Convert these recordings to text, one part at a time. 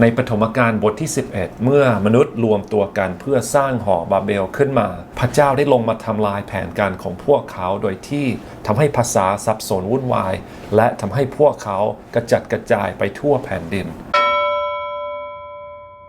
ในปฐมกาลบทที่ 11 เมื่อมนุษย์รวมตัวกันเพื่อสร้างหอบาเบลขึ้นมา พระเจ้าได้ลงมาทำลายแผนการของพวกเขาโดยที่ทำให้ภาษาสับสนวุ่นวาย และทำให้พวกเขากระจัดกระจายไปทั่วแผ่นดิน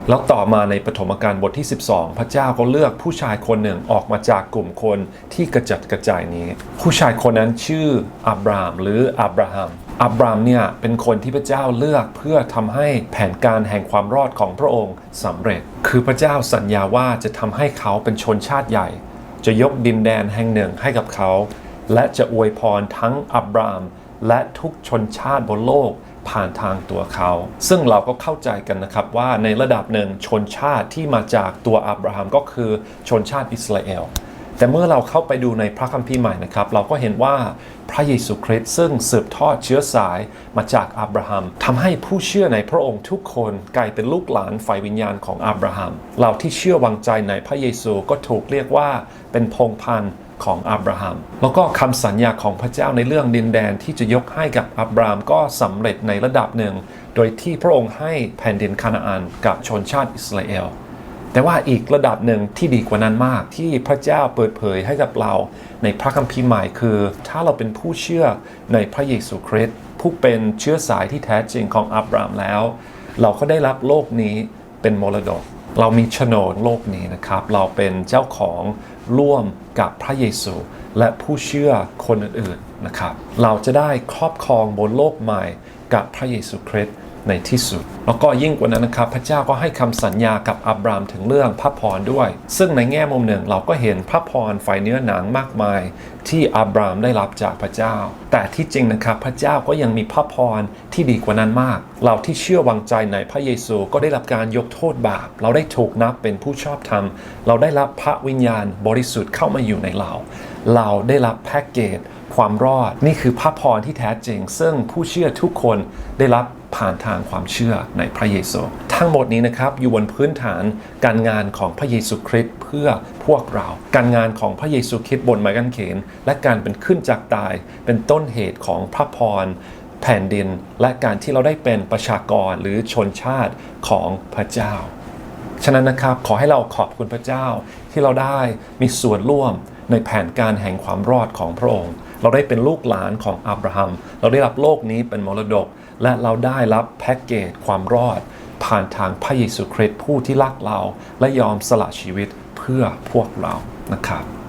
แล้วต่อมาในปฐมกาลบทที่ 12 พระเจ้าก็เลือกผู้ชายคนหนึ่งออกมาจากกลุ่มคนที่กระจัดกระจายนี้ ผู้ชายคนนั้นชื่ออับรามหรืออับราฮัม อับรามเนี่ยเป็นคนที่พระเจ้าเลือกเพื่อทำให้แผนการแห่งความรอดของพระองค์สำเร็จ คือพระเจ้าสัญญาว่าจะทำให้เขาเป็นชนชาติใหญ่ จะยกดินแดนแห่งหนึ่งให้กับเขา และจะอวยพรทั้งอับรามและทุกชนชาติบนโลกผ่านทางตัวเขา ซึ่งเราก็เข้าใจกันนะครับว่าในระดับหนึ่งชนชาติที่มาจากตัวอับราฮัมก็คือชนชาติอิสราเอล แต่เมื่อเราเข้าไปดูในพระคัมภีร์ใหม่นะครับ เราก็เห็นว่าพระเยซูคริสต์ซึ่งสืบทอดเชื้อสายมาจากอับราฮัมทำให้ผู้เชื่อในพระองค์ทุกคนกลายเป็นลูกหลานฝ่ายวิญญาณของอับราฮัม เราที่เชื่อวางใจในพระเยซูก็ถูกเรียกว่าเป็นพงพันธ์ของอับราฮัม แล้วก็คำสัญญาของพระเจ้าในเรื่องดินแดนที่จะยกให้กับอับรามก็สำเร็จในระดับหนึ่ง โดยที่พระองค์ให้แผ่นดินคานาอันกับชนชาติอิสราเอล แต่ว่าอีกระดับหนึ่งที่ดีกว่านั้นมากที่พระเจ้าเปิดเผยให้กับเราในพระคัมภีร์ใหม่คือ ถ้าเราเป็นผู้เชื่อในพระเยซูคริสต์ผู้เป็นเชื้อสายที่แท้จริงของอับรามแล้ว เราก็ได้รับโลกนี้เป็นมรดก เรามีโฉนดโลกนี้นะครับ เราเป็นเจ้าของร่วมกับพระเยซู และผู้เชื่อคนอื่นๆนะครับ เราจะได้ครอบครองบนโลกใหม่กับพระเยซูคริสต์ ในที่สุด แล้วก็ยิ่งกว่านั้นนะครับ พระเจ้าก็ให้คำสัญญากับอับรามถึงเรื่องพระพรด้วย ซึ่งในแง่มุมหนึ่งเราก็เห็นพระพรฝ่ายเนื้อหนังมากมาย ที่อับรามได้รับจากพระเจ้า แต่ที่จริงนะครับพระเจ้าก็ยังมีพระพรที่ดีกว่านั้นมาก เราที่เชื่อวางใจในพระเยซูก็ได้รับการยกโทษบาป เราได้ถูกนับเป็นผู้ชอบธรรม เราได้รับพระวิญญาณบริสุทธิ์เข้ามาอยู่ในเรา เราได้รับแพ็กเกจความรอดนี่คือพระพรที่แท้จริง ซึ่งผู้เชื่อทุกคนได้รับ ผ่านทางความเชื่อในพระเยซู ทั้งหมดนี้นะครับอยู่บนพื้นฐานการงานของพระเยซูคริสต์เพื่อพวกเรา การงานของพระเยซูคริสต์บนไม้กางเขน และการเป็นขึ้นจากตาย เป็นต้นเหตุของพระพรแผ่นดิน และการที่เราได้เป็นประชากรหรือชนชาติของพระเจ้า ฉะนั้นนะครับขอให้เราขอบคุณพระเจ้าที่เราได้มีส่วนร่วม ในแผนการแห่งความรอดของพระองค์ เราได้เป็นลูกหลานของอับราฮัม เราได้รับโลกนี้เป็นมรดก และเราได้รับแพ็กเกจความรอด ผ่านทางพระเยซูคริสต์ผู้ที่รักเรา และยอมสละชีวิตเพื่อพวกเรานะครับ